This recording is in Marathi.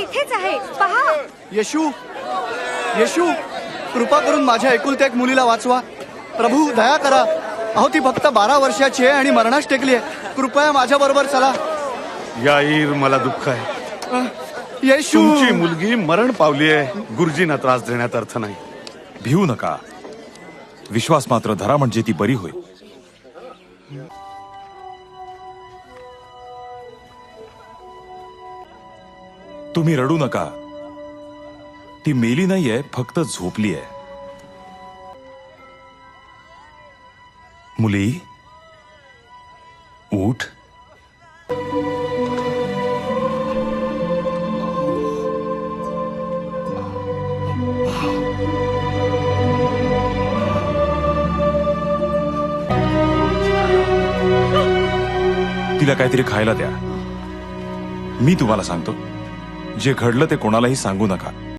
इथेच आहे. पहा. येशू येशू कृपा करून माझ्या एकुलत्या एक मुलीला वाचवा. प्रभू दया करा. अहो ती फक्त बारा वर्षाची आहे आणि मरणास टेकली आहे. कृपया माझ्या बरोबर चला. याईर मला दुःख आहे. येशू. तुमची मुलगी मरण पावली आहे. गुरुजींना त्रास देण्यात अर्थ नाही. भिवू नका. विश्वास मात्र धरा म्हणजे ती बरी होईल. तुम्ही रडू नका. ती मेली नाहीये फक्त झोपली आहे मुली उठ. तिला काहीतरी खायला द्या. मी तुम्हाला सांगतो. जे घडलं ते कोणालाही सांगू नका.